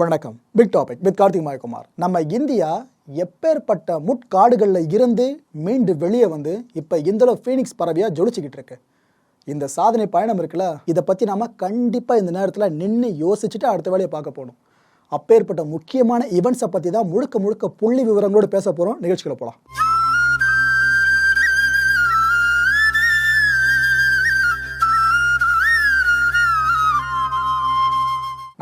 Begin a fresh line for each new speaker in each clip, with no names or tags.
வணக்கம். Big topic with Karthik Mayakumar நம்ம India எப்பேற்பட்ட முட்காடுகளில் இருந்து மீண்டு வெளியே வந்து இப்போ இந்தளவு ஃபீனிக்ஸ் பறவையாக ஜொலிச்சுக்கிட்டு இருக்கு. இந்த சாதனை பயணம் இருக்குல்ல இதை பற்றி நாம் கண்டிப்பாக இந்த நேரத்தில் நின்று யோசிச்சுட்டு அடுத்த வேலையை பார்க்க போகணும். அப்பேற்பட்ட முக்கியமான ஈவெண்ட்ஸை பற்றி தான் முழுக்க முழுக்க புள்ளி விவரங்களோடு பேச போகிறோம் நிகழ்ச்சிகளை போகலாம்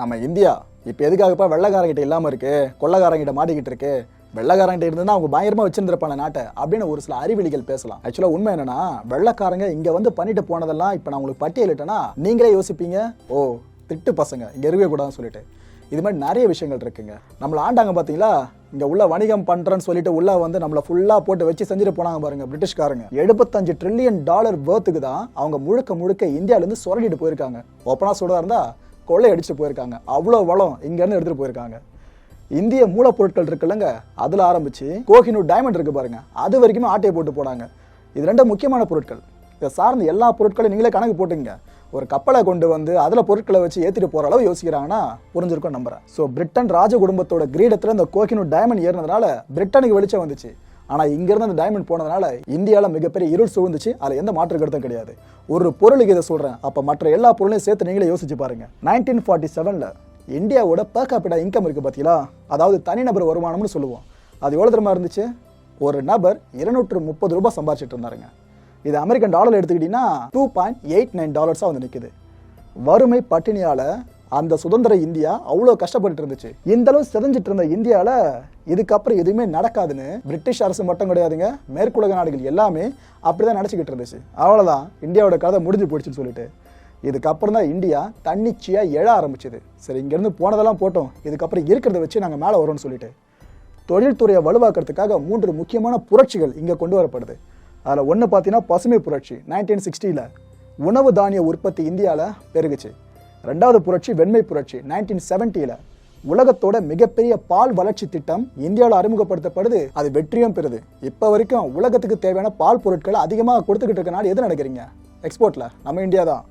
நம்ம இந்தியா இப்போ எதுக்காகப்பா வெள்ளைக்காரங்கிட்ட இல்லாமல் இருக்கு? கொள்ளக்காரங்கிட்ட மாட்டிக்கிட்டு இருக்கு? வெள்ளக்காரங்கிட்ட இருந்தா அவங்க பயங்கரமாக வச்சிருந்திருப்பாங்க நாட்டை அப்படின்னு ஒரு சில அறிவிலிகள் பேசலாம். ஆக்சுவலாக உண்மை என்னன்னா வெள்ளைக்காரங்க இங்கே வந்து பண்ணிட்டு போனதெல்லாம் இப்போ நான் உங்களுக்கு பட்டியலிட்டேன்னா நீங்களே யோசிப்பீங்க ஓ திட்டு பசங்க இங்கே இருக்கவே கூடாதுன்னு சொல்லிட்டு. இது மாதிரி நிறைய விஷயங்கள் இருக்குங்க. நம்மளை ஆண்டாங்க பார்த்தீங்களா இங்கே உள்ள வணிகம் பண்ணுறேன்னு சொல்லிட்டு உள்ள வந்து நம்மளை ஃபுல்லாக போட்டு வச்சு செஞ்சுட்டு போனாங்க பாருங்க பிரிட்டிஷ்காரங்க. எழுபத்தஞ்சு ட்ரில்லியன் டாலர் வேர்த்துக்கு தான் அவங்க முழுக்க முழுக்க இந்தியாவிலேருந்து சுரண்டிட்டு போயிருக்காங்க. ஓப்பனாக சொல்கிறதா இருந்தால் கொள்ளை அடித்து போயிருக்காங்க. அவ்வளோ வளம் இங்கேருந்து எடுத்துகிட்டு போயிருக்காங்க. இந்திய மூலப்பொருட்கள் இருக்குல்லங்க அதில் ஆரம்பிச்சு கோஹினூர் டைமண்ட் இருக்குது பாருங்கள் அது வரைக்குமே ஆட்டையை போட்டு போனாங்க. இது ரெண்டு முக்கியமான பொருட்கள். இதை சார்ந்த எல்லா பொருட்களையும் நீங்களே கணக்கு போட்டுங்க. ஒரு கப்பலை கொண்டு வந்து அதில் பொருட்களை வச்சு ஏற்றிட்டு போகிற அளவு யோசிக்கிறாங்கன்னா புரிஞ்சிருக்கும் நம்புறேன். ஸோ பிரிட்டன் ராஜ குடும்பத்தோட கிரீடத்தில் இந்த கோகினூர் டைமண்ட் ஏறினதுனால பிரிட்டனுக்கு வெளிச்சம் வந்துச்சு. ஆனால் இங்கேருந்து அந்த டைமண்ட் போனதுனால இந்தியாவில் மிகப்பெரிய இருள் சூழ்ந்துச்சு. அதில் எந்த மாற்று கருத்தும் கிடையாது. ஒரு பொருளுக்கு இதை சொல்கிறேன் அப்போ மற்ற எல்லா பொருளையும் சேர்த்து நீங்களே யோசிச்சு பாருங்கள் நைன்டீன் ஃபார்ட்டி செவனில் இந்தியாவோட per capita இன்கம் இருக்குது பார்த்தீங்களா அதாவது தனிநபர் வருமானம்னு சொல்லுவோம். அது எவ்வளோ தரமா இருந்துச்சு? ஒரு நபர் இருநூற்று முப்பது ரூபாய் சம்பாதிச்சிட்டு இருந்தாருங்க. இது அமெரிக்கன் டாலர் எடுத்துக்கிட்டிங்கன்னா டூ பாயிண்ட் எயிட் நைன் டாலர்ஸாக வந்து நிற்குது வறுமை பட்டினியால் அந்த சுதந்திர இந்தியா அவ்வளோ கஷ்டப்பட்டு இருந்துச்சு. இந்த அளவு சிதஞ்சிட்டு இருந்த இந்தியாவில் இதுக்கப்புறம் எதுவுமே நடக்காதுன்னு பிரிட்டிஷ் அரசு மட்டும் கிடையாதுங்க மேற்குலக நாடுகள் எல்லாமே அப்படிதான் நினச்சிக்கிட்டு இருந்துச்சு. அவ்வளோதான் இந்தியாவோட கதை முடிஞ்சு போயிடுச்சுன்னு சொல்லிட்டு. இதுக்கப்புறம் தான் இந்தியா தன்னிச்சையாக எழ ஆரம்பிச்சது. சரி இங்கேருந்து போனதெல்லாம் போட்டோம் இதுக்கப்புறம் இருக்கிறத வச்சு நாங்கள் மேலே வரோம்னு சொல்லிட்டு. தொழில்துறையை வலுவாக்குறதுக்காக மூன்று முக்கியமான புரட்சிகள் இங்கே கொண்டு வரப்படுது. அதில் ஒன்று பார்த்தீங்கன்னா பசுமை புரட்சி நைன்டீன் சிக்ஸ்டியில் உணவு தானிய உற்பத்தி இந்தியாவில் பெருகுச்சு. ரெண்டாவது புரட்சி வெண்மை புரட்சி நைன்டீன் செவன்ட்டியில் உலகத்தோட மிகப்பெரிய பால் வளர்ச்சி திட்டம் இந்தியாவில் அறிமுகப்படுத்தப்படுது. அது வெற்றியும் பெறுது. இப்போ வரைக்கும் உலகத்துக்கு தேவையான பால் பொருட்களை அதிகமாக கொடுத்துக்கிட்டு இருக்க நாடு எது நடக்கிறீங்க எக்ஸ்போர்ட்டில் நம்ம இந்தியா தான்.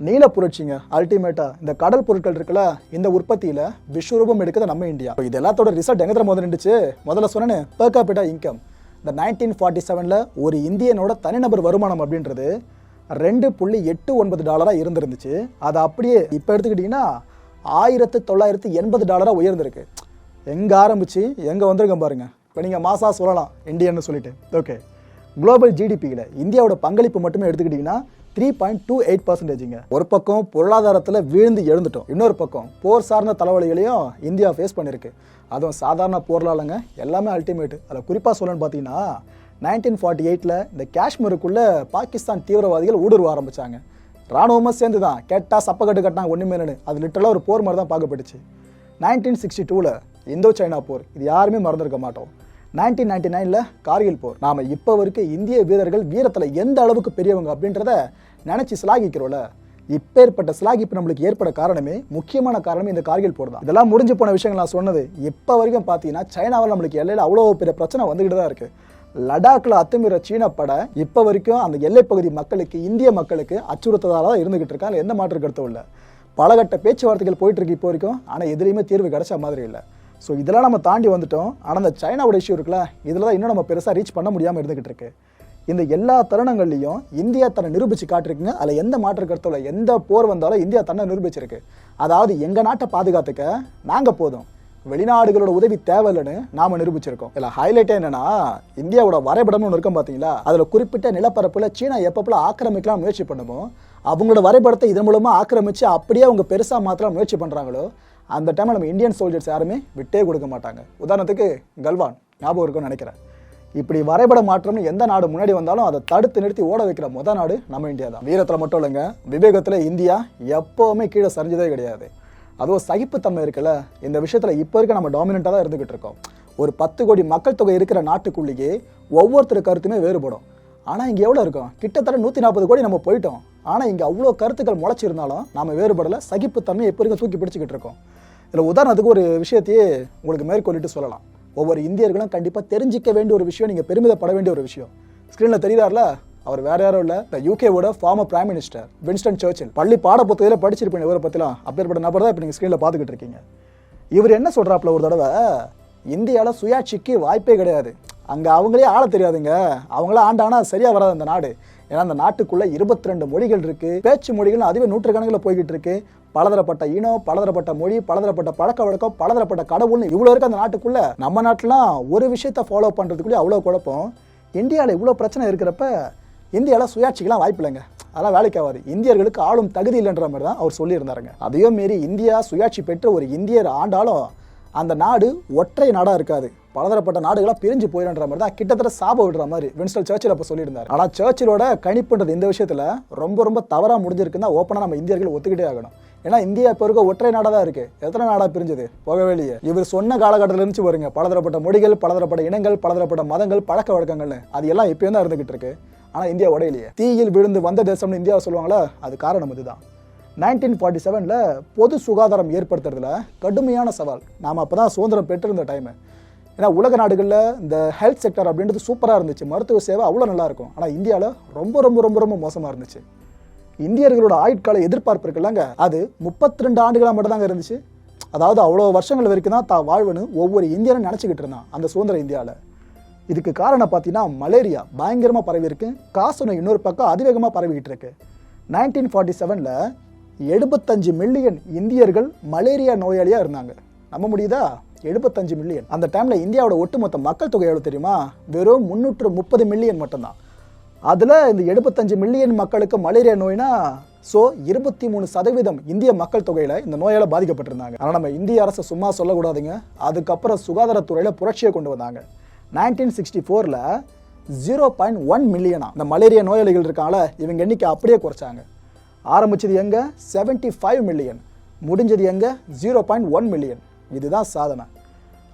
நீல புரட்சிங்க அல்டிமேட்டா இந்த கடல் பொருட்கள் இருக்குல்ல இந்த உற்பத்தியில விஸ்வரூபம் எடுக்கிறது நம்ம இந்தியா இப்போ இது எல்லாத்தோட ரிசல்ட் எங்கே முதல் முதல்ல இருந்துச்சு முதல்ல சொன்னேன் per இன்கம் இந்த நைன்டீன் ஃபார்ட்டி செவனில் ஒரு இந்தியனோட தனிநபர் வருமானம் அப்படின்றது ரெண்டு புள்ளி எட்டு ஒன்பது டாலராக இருந்திருந்துச்சு. அது அப்படியே இப்போ எடுத்துக்கிட்டிங்கன்னா ஆயிரத்து தொள்ளாயிரத்து எண்பது டாலராக உயர்ந்திருக்கு. எங்கே ஆரம்பிச்சு எங்கே வந்திருக்கோம் பாருங்கள் இப்போ நீங்கள் மாசா சொல்லலாம் இந்தியன்னு சொல்லிட்டு. ஓகே குளோபல் ஜிடிபியில் இந்தியாவோட பங்களிப்பு மட்டுமே எடுத்துக்கிட்டிங்கன்னா த்ரீ பாயிண்ட் டூ எயிட் பர்சன்டேஜுங்க ஒரு பக்கம் பொருளாதாரத்தில் வீழ்ந்து எழுந்துட்டோம். இன்னொரு பக்கம் போர் சார்ந்த தலைவலிகளையும் இந்தியா ஃபேஸ் பண்ணியிருக்கு அதுவும் சாதாரண போர்லாலங்க எல்லாமே அல்டிமேட் அதில் குறிப்பாக சொல்லணும்னு பார்த்தீங்கன்னா நைன்டீன் ஃபார்ட்டி எயிட்டில் இந்த காஷ்மீருக்குள்ளே பாகிஸ்தான் தீவிரவாதிகள் ஊடுருவ ஆரம்பித்தாங்க ராணுவமாக சேர்ந்து தான் கேட்டால் சப்பக்கட்டு கட்டினாங்க ஒன்றுமே அது லிட்டரலாக ஒரு போர் மாதிரி தான் பார்க்கப்பட்டுச்சு. நைன்டீன் சிக்ஸ்டி டூவில் இந்தோ சைனா போர். இது யாருமே மறந்துருக்க மாட்டோம். நைன்டீன் நைன்டி நைனில் கார்கில் போர். நாம் இப்போ வரைக்கும் இந்திய வீரர்கள் வீரத்தில் எந்த அளவுக்கு பெரியவங்க அப்படின்றத நினச்சி சிலாகிக்கிறோம்ல. இப்பேற்பட்ட சிலாகிப்பு நம்மளுக்கு ஏற்பட காரணமே முக்கியமான காரணமே இந்த கார்கில் போர் தான். இதெல்லாம் முடிஞ்சு போன விஷயங்கள் நான் சொன்னது. இப்போ வரைக்கும் பார்த்தீங்கன்னா சைனாவில் நம்மளுக்கு எல்லையில் அவ்வளோ பெரிய பிரச்சனை வந்துக்கிட்டு தான் இருக்குது லடாக்ல அத்துமீற சீன படை இப்போ வரைக்கும் அந்த எல்லைப்பகுதி மக்களுக்கு இந்திய மக்களுக்கு அச்சுறுத்ததாக தான் இருந்துகிட்டு இருக்காங்க எந்த மாற்று கருத்தும் இல்லை. பலகட்ட பேச்சுவார்த்தைகள் போயிட்டு இருக்கு இப்போ வரைக்கும். ஆனால் எதுலேயுமே தீர்வு கிடைச்ச மாதிரி இல்லை. ஸோ இதெல்லாம் நம்ம தாண்டி வந்துட்டோம். ஆனால் அந்த சைனாவோட இஷ்யூ இருக்குல்ல இதில் தான் இன்னும் நம்ம பெருசாக ரீச் பண்ண முடியாமல் இருந்துகிட்டு இருக்கு. இந்த எல்லா தருணங்கள்லையும் இந்தியா தன்னை நிரூபிச்சு காட்டிருக்குங்க. அதில் எந்த மாற்று கருத்தும் இல்லை. எந்த போர் வந்தாலும் இந்தியா தன்னை நிரூபிச்சிருக்கு. அதாவது எங்கள் நாட்டை பாதுகாத்துக்க நாங்கள் போதும். வெளிநாடுகளோட உதவி தேவையில்லைன்னு நாம நிரூபிச்சிருக்கோம். இதில் ஹைலைட் என்னன்னா இந்தியாவோட வரைபடம்னு ஒன்று இருக்கும் பார்த்தீங்களா அதில் குறிப்பிட்ட நிலப்பரப்புல சீனா எப்பப்பெல்லாம் ஆக்கிரமிக்கலாம் முயற்சி பண்ணுமோ அவங்களோட வரைபடத்தை இதன் மூலமா ஆக்கிரமிச்சு அப்படியே அவங்க பெருசா மாத்திரம் முயற்சி பண்றாங்களோ அந்த டைமில் நம்ம இந்தியன் சோல்ஜர்ஸ் யாருமே விட்டே கொடுக்க மாட்டாங்க. உதாரணத்துக்கு கல்வான் ஞாபகம் இருக்கும்னு நினைக்கிறேன். இப்படி வரைபட மாற்றம்னு எந்த நாடு முன்னாடி வந்தாலும் அதை தடுத்து நிறுத்தி ஓட வைக்கிற முத நாடு நம்ம இந்தியா தான் வீரத்தில் மட்டும் இல்லைங்க விவேகத்தில் இந்தியா எப்போவுமே கீழே சரிஞ்சதே கிடையாது. அதுவும் சகிப்புத்தன்மை இருக்குல்ல? இந்த விஷயத்தில் இப்போ இருக்க நம்ம டாமினண்ட்டாக தான் இருந்துக்கிட்டு இருக்கோம். ஒரு பத்து கோடி மக்கள் தொகை இருக்கிற நாட்டுக்குள்ளேயே ஒவ்வொருத்தர் கருத்துமே வேறுபடும். ஆனால் இங்கே எவ்வளோ இருக்கும்? கிட்டத்தட்ட நூற்றி நாற்பது கோடி நம்ம போயிட்டோம். ஆனால் இங்கே அவ்வளோ கருத்துக்கள் முளைச்சிருந்தாலும் நம்ம வேறுபடலை சகிப்புத்தன்மையை எப்போ இருக்க தூக்கி பிடிச்சிக்கிட்டு இருக்கோம். இதில் உதாரணத்துக்கு ஒரு விஷயத்தையே உங்களுக்கு மேற்கொள்ளிட்டு சொல்லலாம். ஒவ்வொரு இந்தியர்களும் கண்டிப்பாக தெரிஞ்சிக்க வேண்டிய ஒரு விஷயம் நீங்கள் பெருமிதப்பட வேண்டிய ஒரு விஷயம். ஸ்க்ரீனில் தெரியுதார்ல அவர் வேற யாரும் இல்லை. இந்த யூகேவோட former prime minister Winston Churchill பள்ளி பாட புத்தகத்தில் படிச்சிருப்பேன் இவரை பற்றிலாம் அப்பேற்பட்ட நபர் தான் இப்போ நீங்கள் ஸ்க்ரீனில் பார்த்துக்கிட்டு இருக்கீங்க. இவர் என்ன சொல்கிறாப்புல ஒரு தடவை? இந்தியாவில் சுயாட்சிக்கு வாய்ப்பே கிடையாது. அங்கே அவங்களே ஆள தெரியாதுங்க. அவங்கள ஆண்டானா சரியாக வராது அந்த நாடு. ஏன்னா அந்த நாட்டுக்குள்ளே இருபத்தி ரெண்டு மொழிகள் இருக்குது பேச்சு மொழிகள் அதுவே நூற்றுக்கணக்கில் போய்கிட்டு இருக்கு. பலதரப்பட்ட இனம் பலதரப்பட்ட மொழி பலதரப்பட்ட பழக்க வழக்கம் பலதரப்பட்ட கடவுள்னு இவ்வளோ இருக்குது அந்த நாட்டுக்குள்ளே. நம்ம நாட்டிலாம் ஒரு விஷயத்தை ஃபாலோ பண்ணுறதுக்குள்ளே அவ்வளோ குழப்பம். இந்தியாவில் இவ்வளோ பிரச்சனை இருக்கிறப்ப இந்தியாவில் சுயாட்சிக்கெல்லாம் வாய்ப்பு இல்லைங்க. அதெல்லாம் வேலைக்கு ஆகாது. இந்தியர்களுக்கு ஆளும் தகுதி இல்லைன்ற மாதிரி தான் அவர் சொல்லியிருந்தாருங்க. அதையும் மீறி இந்தியா சுயாட்சி பெற்று ஒரு இந்தியர் ஆண்டாலும் அந்த நாடு ஒற்றை நாடாக இருக்காது. பலதரப்பட்ட நாடுகளாக பிரிஞ்சு போயிடுன்ற மாதிரி தான் கிட்டத்தட்ட சாபம் விடுற மாதிரி வின்ஸ்டல் சர்ச்சில் அப்போ சொல்லியிருந்தார். ஆனால் சர்ச்சிலோட கணிப்புன்றது இந்த விஷயத்தில் ரொம்ப ரொம்ப தவறாக முடிஞ்சிருக்குன்னா ஓப்பனாக நம்ம இந்தியர்கள் ஒத்துக்கிட்டே ஆகணும். ஏன்னா இந்தியா இப்போ இருக்க ஒற்றை நாடாக தான் இருக்குது எத்தனை நாடாக பிரிஞ்சது? போகவே இவர் சொன்ன காலகட்டத்தில் இருந்துச்சு வருங்க பலதரப்பட்ட மொழிகள் பலதரப்பட்ட இனங்கள் பலதரப்பட்ட மதங்கள் பழக்க வழக்கங்கள்னு. அது எல்லாம் இப்போயும் தான் இருந்துகிட்டு இருக்கு. ஆனால் இந்தியா உடையிலேயே. தீயில் விழுந்து வந்த தேசம்னு இந்தியாவை சொல்லுவாங்களா அது காரணம் இதுதான். நைன்டீன் ஃபார்ட்டி செவனில் பொது சுகாதாரம் ஏற்படுத்துறதுல கடுமையான சவால். நாம் அப்போ தான் சுதந்திரம் பெற்றிருந்த டைமு ஏன்னா உலக நாடுகளில் இந்த ஹெல்த் செக்டர் அப்படின்றது சூப்பராக இருந்துச்சு. மருத்துவ சேவை அவ்வளோ நல்லாயிருக்கும் ஆனால் இந்தியாவில் ரொம்ப ரொம்ப ரொம்ப ரொம்ப மோசமாக இருந்துச்சு. இந்தியர்களோட ஆயுட்கால எதிர்பார்ப்பு இருக்குல்லங்க. அது முப்பத்தி ரெண்டு ஆண்டுகளாக மட்டும்தாங்க இருந்துச்சு. அதாவது அவ்வளோ வருஷங்கள் வரைக்கும் தான் தான் வாழ்வுன்னு ஒவ்வொரு இந்தியனும் நினச்சிக்கிட்டு இருந்தான் அந்த சுதந்திர இந்தியாவில் இதுக்கு காரணம் பார்த்தீங்கன்னா மலேரியா பயங்கரமாக பரவி இருக்கு. காசநோய் இன்னொரு பக்கம் அதிவேகமாக பரவிக்கிட்டு இருக்கு. நைன்டீன் ஃபார்ட்டி செவனில் எழுபத்தஞ்சு மில்லியன் இந்தியர்கள் மலேரியா நோயாளியாக இருந்தாங்க. நம்ப முடியுதா? எழுபத்தஞ்சு மில்லியன் அந்த டைமில் இந்தியாவோட ஒட்டுமொத்த மக்கள் தொகை எவ்வளோ தெரியுமா? வெறும் முந்நூற்று முப்பது மில்லியன் மட்டும்தான். அதில் இந்த எழுபத்தஞ்சு மில்லியன் மக்களுக்கு மலேரியா நோய்னா ஸோ இருபத்தி மூணு சதவீதம் இந்திய மக்கள் தொகையில் இந்த நோயால் பாதிக்கப்பட்டிருந்தாங்க. ஆனால் நம்ம இந்திய அரசு சும்மா சொல்லக்கூடாதுங்க. அதுக்கப்புறம் சுகாதாரத்துறையில் புரட்சியை கொண்டு வந்தாங்க. நைன்டீன் சிக்ஸ்டி ஃபோரில் ஜீரோ பாயிண்ட் ஒன் மில்லியனா இந்த மலேரியா நோயாளிகள் இருக்காங்கள இவங்க எண்ணிக்கை அப்படியே குறைச்சாங்க. ஆரம்பிச்சது எங்க? 75 ஃபைவ் மில்லியன் முடிஞ்சது எங்க? ஜீரோ பாயிண்ட் ஒன் மில்லியன் இதுதான் சாதனை.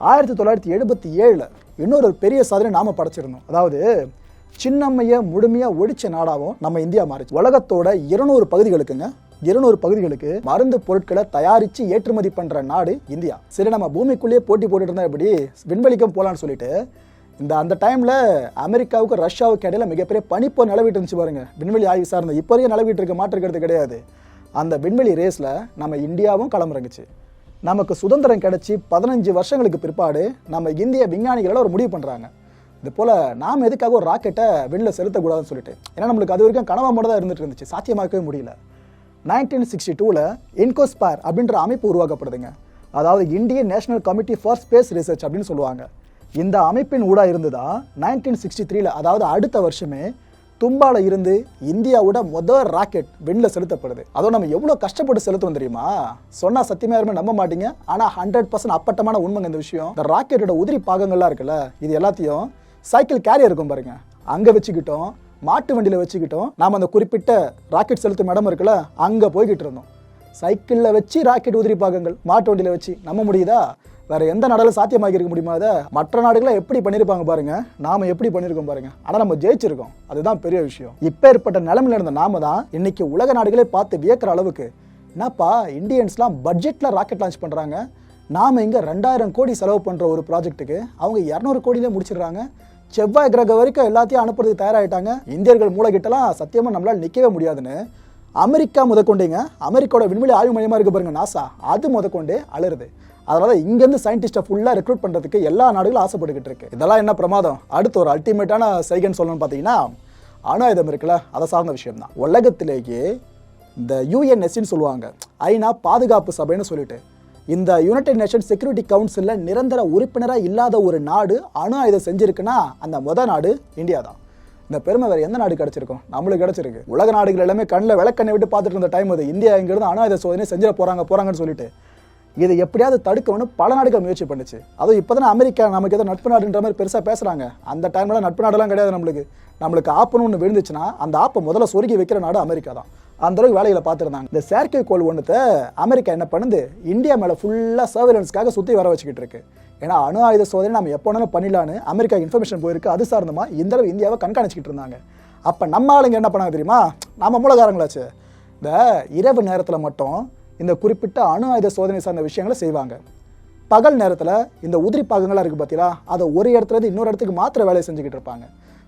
ஆயிரத்தி தொள்ளாயிரத்தி எழுபத்தி ஏழில் இன்னொரு பெரிய சாதனை நாம படைச்சிருந்தோம். அதாவது சின்னம்மையை முழுமையாக ஒழிச்ச நாடாகவும் நம்ம இந்தியா மாறிச்சு. உலகத்தோட இருநூறு பகுதிகளுக்குங்க இருநூறு பகுதிகளுக்கு மருந்து பொருட்களை தயாரித்து ஏற்றுமதி பண்ணுற நாடு இந்தியா. சரி நம்ம பூமிக்குள்ளேயே போட்டி போட்டுட்டு இருந்தா எப்படி? விண்வெளிக்கும் போகலான்னு சொல்லிட்டு இந்த அந்த டைமில் அமெரிக்காவுக்கு ரஷ்யாவுக்கு இடையில மிகப்பெரிய பனிப்போர் நிலவிட்டு இருந்துச்சு பாருங்க. விண்வெளி ஆய்வு சார்ந்த இப்போ வரையும் நிலவிட்டு இருக்க மாற்றுக்கிறது கிடையாது. அந்த விண்வெளி ரேஸில் நம்ம இந்தியாவும் களமிறங்குச்சு நமக்கு சுதந்திரம் கிடைச்சி பதினஞ்சு வருஷங்களுக்கு பிற்பாடு நம்ம இந்திய விஞ்ஞானிகளோட ஒரு முடிவு பண்ணுறாங்க இது போல் நாம் எதுக்காக ஒரு ராக்கெட்டை வெளில செலுத்தக்கூடாதுன்னு சொல்லிட்டு. ஏன்னா நம்மளுக்கு அது வரைக்கும் கனவா மட்டும் தான் இருந்துட்டு இருந்துச்சு. சாத்தியமாக்கவே முடியல. நைன்டீன் சிக்ஸ்டி டூவில் இன்கோஸ்பார் அப்படின்ற அமைப்பு உருவாக்கப்படுதுங்க. அதாவது Indian national committee for space research அப்படின்னு சொல்லுவாங்க. இந்த அமைப்பின் ஊடாக இருந்ததா? நைன்டீன் சிக்ஸ்டி த்ரீல அதாவது அடுத்த வருஷமே தும்பால இருந்து இந்தியாவோட முதல் ராக்கெட் விண்ணில் செலுத்தப்படுது. அதுவும் நம்ம எவ்வளோ கஷ்டப்பட்டு செலுத்துவோம் தெரியுமா? சொன்னா சத்தியமா யாருமே நம்ப மாட்டீங்க. ஆனால் ஹண்ட்ரட் பர்சன்ட் அப்பட்டமான உண்மைங்க இந்த விஷயம். இந்த ராக்கெட்டோட உதிரி பாகங்கள்லாம் இருக்குல்ல இது எல்லாத்தையும் சைக்கிள் கேரியர் இருக்கும் பாருங்க. அங்கே வச்சுக்கிட்டோம் மாட்டு வண்டியில் வச்சுக்கிட்டோம். நாம் அந்த குறிப்பிட்ட ராக்கெட் செலுத்தும் இடம் இருக்குல்ல அங்கே போய்கிட்டு இருந்தோம். சைக்கிளில் வச்சு ராக்கெட் உதிரி பாகங்கள் மாட்டு வண்டியில் வச்சு நம்ப முடியுதா? வேற எந்த நாடாலும் சாத்தியமாக்கி இருக்க முடியுமா அதை? மற்ற நாடுகளை எப்படி பண்ணியிருப்பாங்க பாருங்க. நாம எப்படி பண்ணியிருக்கோம் பாருங்க. ஆனால் நம்ம ஜெயிச்சிருக்கோம். அதுதான் பெரிய விஷயம். இப்போ ஏற்பட்ட நிலமையில இருந்த நாம தான் இன்னைக்கு உலக நாடுகளே பார்த்து வியக்கிற அளவுக்கு என்னப்பா இந்தியன்ஸ்லாம் பட்ஜெட்ல ராக்கெட் லான்ச் பண்றாங்க. நாம இங்க ரெண்டாயிரம் கோடி செலவு பண்ற ஒரு ப்ராஜெக்ட்டுக்கு அவங்க இரநூறு கோடியிலே முடிச்சிடுறாங்க. செவ்வாய் கிரகம் வரைக்கும் எல்லாத்தையும் அனுப்புறதுக்கு தயாராகிட்டாங்க இந்தியர்கள் மூளைகிட்டலாம் சத்தியமாக நம்மளால் நிற்கவே முடியாதுன்னு. அமெரிக்கா முதற்கொண்டேங்க. அமெரிக்காவோட விண்வெளி ஆய்வு மையமாக இருக்கு பாருங்க நாசா அது முதற்கொண்டே அலறுது. அதனால இங்கேருந்து சயின்டிஸ்ட்டை ஃபுல்லாக ரெக்ரூட் பண்ணுறதுக்கு எல்லா நாடுகளும் ஆசைப்பட்டுக்கிட்டு இருக்கு. இதெல்லாம் என்ன பிரமாதம்? அடுத்து ஒரு அல்டிமேட்டான சைகன் சொல்லணும்னு பார்த்தீங்கன்னா அணு ஆயுதம் இருக்குல்ல அதை சார்ந்த விஷயம் தான் உலகத்திலேயே இந்த யூஎன்எஸ்ன்னு சொல்லுவாங்க. ஐநா பாதுகாப்பு சபைன்னு சொல்லிட்டு. இந்த யுனைடெட் நேஷன் செக்யூரிட்டி கவுன்சிலில் நிரந்தர உறுப்பினராக இல்லாத ஒரு நாடு அணு ஆயுதம் செஞ்சுருக்குன்னா அந்த முத நாடு இந்தியா தான் இந்த பெருமை வேறு எந்த நாடு கிடச்சிருக்கும்? நம்மளுக்கு கிடச்சிருக்கு. உலக நாடுகள் எல்லாமே கண்ணில் விளக்கண்ணை விட்டு பார்த்துட்டு இருந்த டைம் அது இந்தியா இங்கேருந்து அணு ஆயுத சோதனை செஞ்சிட போகிறாங்க போகிறாங்கன்னு சொல்லிட்டு. இதை எப்படியாவது தடுக்கணும்னு பல நாடுகள் முயற்சி பண்ணுச்சு. அதுவும் இப்போ அமெரிக்கா நமக்கு எதோ நட்பு நாடுன்ற மாதிரி பெருசாக பேசுகிறாங்க அந்த டைமில் நட்பு நாடெல்லாம் கிடையாது நம்மளுக்கு. நம்மளுக்கு ஆப்புன்னு ஒன்று விழுந்துச்சுன்னா அந்த ஆப்பை முதல்ல சொருகி வைக்கிற நாடு அமெரிக்கா தான். அந்த அளவுக்கு வேலைகளை பார்த்துருந்தாங்க. இந்த செயற்கைக்கோள் ஒன்றத்தை அமெரிக்கா என்ன பண்ணுது? இந்தியா மேலே ஃபுல்லாக சர்வேலன்ஸ்க்காக சுற்றி வர வச்சுக்கிட்டு இருக்கு. ஏன்னா அணு ஆயுத சோதனை நம்ம எப்போ வேணாலும் பண்ணிடலான்னு அமெரிக்கா இன்ஃபர்மேஷன் போயிருக்கு. அது சார்ந்தமா இந்த அளவு இந்தியாவை கண்காணிச்சிக்கிட்டு இருந்தாங்க. அப்போ நம்ம ஆளுங்க என்ன பண்ணாங்க தெரியுமா? நம்ம மூலகாரங்களாச்சு. இந்த இரவு நேரத்தில் மட்டும் இந்த குறிப்பிட்ட அணு ஆயுத சோதனை சார்ந்த விஷயங்களை செய்வாங்க. பகல் நேரத்தில் இந்த உதிரி பாகங்களாக இருக்குது பார்த்தீங்களா அதை ஒரு இடத்துல இன்னொரு இடத்துக்கு மாத்திர வேலையை செஞ்சுக்கிட்டு இருப்பாங்க.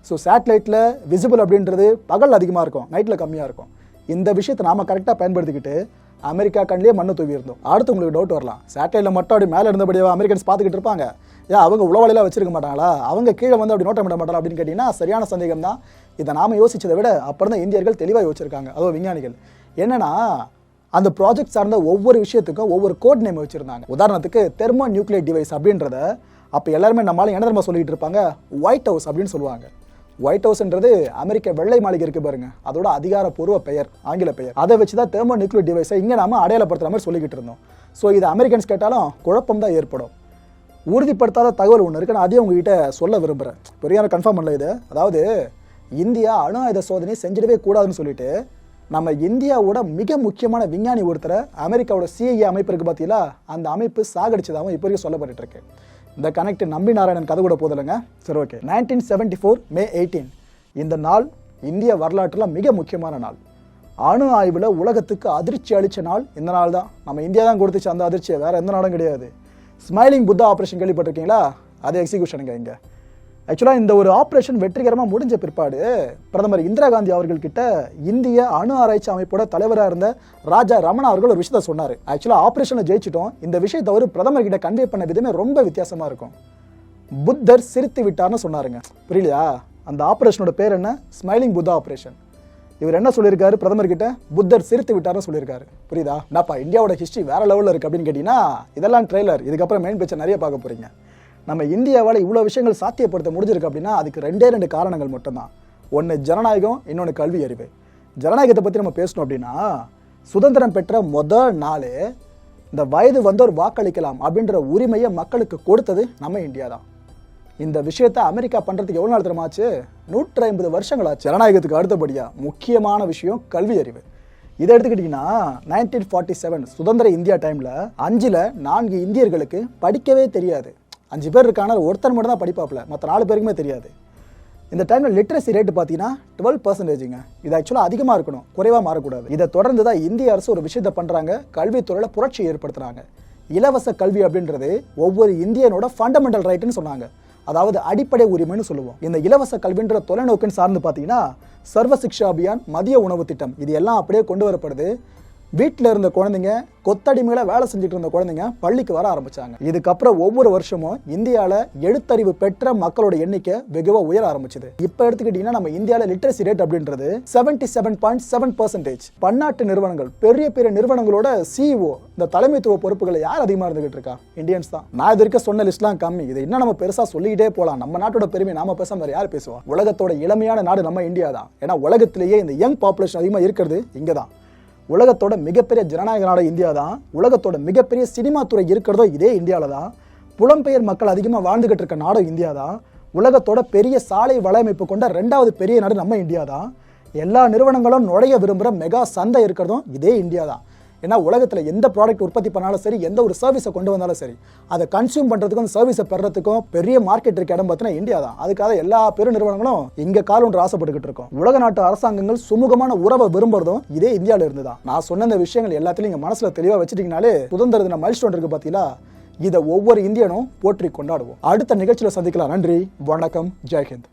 ஸோ சேட்டலைட்டில் விசிபிள் அப்படின்றது பகல் அதிகமாக இருக்கும் நைட்டில் கம்மியாக இருக்கும். இந்த விஷயத்தை நாம் கரெக்டாக பயன்படுத்திக்கிட்டு அமெரிக்கா கண்ணிலே மண்ணு தூவி இருந்தோம் அடுத்து உங்களுக்கு டவுட் வரலாம். சேட்டலைட்டில் மட்டும் அப்படி மேலே இருந்தபடியே அமெரிக்கன்ஸ் பார்த்துக்கிட்டு இருப்பாங்க. ஏன் அவங்க உளவாளிலாம் வச்சிருக்க மாட்டாங்களா? அவங்க கீழே வந்து அப்படி நோட்டம் விட மாட்டாங்களா அப்படின்னு கேட்டிங்கன்னா சரியான சந்தேகம் தான் இதை நாம யோசிச்சதை விட அப்புறம் தான் இந்தியர்கள் தெளிவாக யோசிச்சிருக்காங்க. அதோ விஞ்ஞானிகள். என்னன்னா அந்த ப்ராஜெக்ட் சார்ந்த ஒவ்வொரு விஷயத்துக்கும் ஒவ்வொரு கோட் நேம் வச்சுருந்தாங்க. உதாரணத்துக்கு தெர்மோ நியூக்ளியர் டிவைஸ் அப்படின்றத அப்போ எல்லாருமே நம்மளால என்ன தெரியுமா சொல்லிட்டு இருப்பாங்க? ஒயிட் ஹவுஸ் அப்படின்னு சொல்லுவாங்க. ஒயிட் ஹவுஸ்ன்றது அமெரிக்க வெள்ளை மாளிகை இருக்கு பாருங்க. அதோட அதிகாரப்பூர்வ பெயர் ஆங்கில பெயர். அதை வச்சு தான் தெர்மோ நியூக்ளியர் டிவைஸை இங்கே நாம அடையாளப்படுத்துற மாதிரி சொல்லிக்கிட்டு இருந்தோம். ஸோ இது அமெரிக்கன்ஸ் கேட்டாலும் குழப்பம் தான் ஏற்படும். உறுதிப்படுத்தாத தகவல் ஒன்று இருக்கு நான் அதையும் உங்ககிட்ட சொல்ல விரும்புகிறேன் பெரியார கன்ஃபார்ம் பண்ணல இது. அதாவது இந்தியா அணு ஆயுத சோதனை செஞ்சிடவே கூடாதுன்னு சொல்லிட்டு நம்ம இந்தியாவோட மிக முக்கியமான விஞ்ஞானி ஒருத்தரை அமெரிக்காவோட சிஐஏ அமைப்பு இருக்குது பார்த்தீங்களா அந்த அமைப்பு சாகடிச்சதாகவும் இப்போ வரைக்கும் சொல்லப்பட்டு இருக்கு. இந்த கனெக்ட் நம்பி நாராயணன் கதை கூட போதில்லைங்க சரி okay nineteen seventy four May eighteen இந்த நாள் இந்திய வரலாற்றில் மிக முக்கியமான நாள். அணு ஆய்வில் உலகத்துக்கு அதிர்ச்சி அளித்த நாள் இந்த நாள் தான். நம்ம இந்தியா தான் கொடுத்துச்சு அந்த அதிர்ச்சியை. வேறு எந்த நாடும் கிடையாது. ஸ்மைலிங் புத்தா ஆப்ரேஷன் கேள்விப்பட்டிருக்கீங்களா? அது எக்ஸிகியூஷனுங்க இங்கே. ஆக்சுவலாக இந்த ஒரு ஆப்ரேஷன் வெற்றிகரமாக முடிஞ்ச பிற்பாடு பிரதமர் இந்திரா காந்தி அவர்கள்கிட்ட இந்திய அணு ஆராய்ச்சி அமைப்போட தலைவராக இருந்த ராஜா ரமணா அவர்கள் ஒரு விஷயத்த சொன்னார். ஆக்சுவலாக ஆப்ரேஷனில் ஜெயிச்சிட்டோம். இந்த விஷயத்தை அவர் பிரதமர் கிட்ட கன்வே பண்ண விதமே ரொம்ப வித்தியாசமாக இருக்கும். புத்தர் சிரித்து விட்டார்னு சொன்னாருங்க. புரியலையா? அந்த ஆப்ரேஷனோட பேர் என்ன? ஸ்மைலிங் புத்தா ஆப்ரேஷன் இவர் என்ன சொல்லியிருக்காரு பிரதமர் கிட்ட புத்தர் சிரித்து விட்டார்னு சொல்லியிருக்காரு. புரியுதா? என்னப்பா இந்தியாவோட ஹிஸ்ட்ரி வேற லெவலில் இருக்கு அப்படின்னு கேட்டீங்கன்னா இதெல்லாம் ட்ரெய்லர் இதுக்கப்புறம் மெயின் பிக்சர் நிறைய பார்க்க போறீங்க. நம்ம இந்தியாவால் இவ்வளோ விஷயங்கள் சாத்தியப்படுத்த முடிஞ்சிருக்கு அப்படின்னா அதுக்கு ரெண்டே ரெண்டு காரணங்கள் மட்டும்தான். ஒன்று ஜனநாயகம் இன்னொன்று கல்வி அறிவு. ஜனநாயகத்தை பற்றி நம்ம பேசணும் அப்படின்னா சுதந்திரம் பெற்ற முதல் நாளே இந்த வயது வந்தோர் வாக்களிக்கலாம் அப்படின்ற உரிமையை மக்களுக்கு கொடுத்தது நம்ம இந்தியா தான் இந்த விஷயத்தை அமெரிக்கா பண்ணுறதுக்கு எவ்வளோ நாள் தெரியுமாச்சு? நூற்றி ஐம்பது வருஷங்களாச்சு ஜனநாயகத்துக்கு அடுத்தபடியாக முக்கியமான விஷயம் கல்வி அறிவு. இதை எடுத்துக்கிட்டிங்கன்னா நைன்டீன் ஃபார்ட்டி செவன் சுதந்திர இந்தியா டைமில் அஞ்சில் நான்கு இந்தியர்களுக்கு படிக்கவே தெரியாது. அஞ்சு பேர் இருக்காங்க ஒருத்தர் மட்டும் தான் படிப்பாப்புல. மற்ற நாலு பேருக்குமே தெரியாது. இந்த டைமில் லிட்ரஸி ரேட் பார்த்தீங்கன்னா டுவெல் பர்சன்டேஜுங்க இது ஆக்சுவலாக அதிகமாக இருக்கணும். குறைவாக மாறக்கூடாது. இதை தொடர்ந்து தான் இந்திய அரசு ஒரு விஷயத்தை பண்ணுறாங்க கல்வித்துறையில் புரட்சி ஏற்படுத்துகிறாங்க இலவச கல்வி அப்படின்றது ஒவ்வொரு இந்தியனோட ஃபண்டமெண்டல் ரைட்டுன்னு சொன்னாங்க. அதாவது அடிப்படை உரிமைன்னு சொல்லுவோம். இந்த இலவச கல்வின்ற தொலைநோக்குன்னு சார்ந்து பார்த்தீங்கன்னா சர்வ சிக்ஷா அபியான் மதிய உணவு திட்டம் இது எல்லாம் அப்படியே கொண்டு வரப்படுது. வீட்டில் இருந்த குழந்தைங்க கொத்தடிமையில வேலை செஞ்சுட்டு இருந்த குழந்தைங்க பள்ளிக்கு வர ஆரம்பிச்சாங்க. இதுக்கப்புறம் ஒவ்வொரு வருஷமும் இந்தியாவில் எழுத்தறிவு பெற்ற மக்களோட எண்ணிக்கை வெகுவா உயர ஆரம்பிச்சது. இப்போ எடுத்துக்கிட்டீங்கன்னா நம்ம இந்தியாவில் லிட்ரஸி ரேட் அப்படின்றது seventy seven point seven percentage பன்னாட்டு நிறுவனங்கள் பெரிய பெரிய நிறுவனங்களோட சிஇஓ இந்த தலைமைத்துவ பொறுப்புகளை யார் அதிகமாக இருந்துகிட்டு இருக்கா? இந்தியன்ஸ் தான். நான் இது இருக்க சொன்ன லிஸ்ட்லாம் கம்மி. இது இன்னும் நம்ம பெருசாக சொல்லிக்கிட்டே போகலாம் நம்ம நாட்டோட பெருமை நாம பேசாம வேறு யார் பேசுவோம் உலகத்தோட இளமையான நாடு நம்ம இந்தியா தான். ஏன்னா உலகத்திலேயே இந்த யங் பாப்புலேஷன் அதிகமாக இருக்கிறது இங்கே தான் உலகத்தோட மிகப்பெரிய ஜனநாயக நாடு இந்தியா தான் உலகத்தோட மிகப்பெரிய சினிமா துறை இருக்கிறதோ இதே இந்தியாவில் தான் புலம்பெயர் மக்கள் அதிகமாக வாழ்ந்துகிட்டு இருக்க நாடும் இந்தியா தான் உலகத்தோட பெரிய சாலை வலையமைப்பு கொண்ட ரெண்டாவது பெரிய நாடு நம்ம இந்தியா தான் எல்லா நிறுவனங்களும் நுழைய விரும்புகிற மெகா சந்தை இருக்கிறதும் இதே இந்தியா தான் ஏன்னா உலகத்தில் எந்த ப்ராடக்ட் உற்பத்தி பண்ணாலும் சரி எந்த ஒரு சர்வீஸை கொண்டு வந்தாலும் சரி அதை கன்சியூம் பண்ணுறதுக்கும் சர்வீஸை பெறத்துக்கும் பெரிய மார்க்கெட் இருக்க இடம் பார்த்தீங்கன்னா இந்தியா தான். அதுக்காக எல்லா பெரு நிறுவனங்களும் இங்கே கால் ஒன்று ஆசைப்பட்டுக்கிட்டு இருக்கோம். உலக நாட்டு அரசாங்கங்கள் சுமூகமான உறவை விரும்புறதும் இதே இந்தியாவில் இருந்து தான். நான் சொன்ன இந்த விஷயங்கள் எல்லாத்தையும் நீங்கள் மனசில் தெளிவாக வச்சுட்டிங்கனாலே சுதந்திர தின மைல்ஸ்டோன் இருக்குது பார்த்தீங்களா இதை ஒவ்வொரு இந்தியனும் போற்றி கொண்டாடுவோம். அடுத்த நிகழ்ச்சியில் சந்திக்கலாம். நன்றி வணக்கம் ஜெய்ஹிந்த்.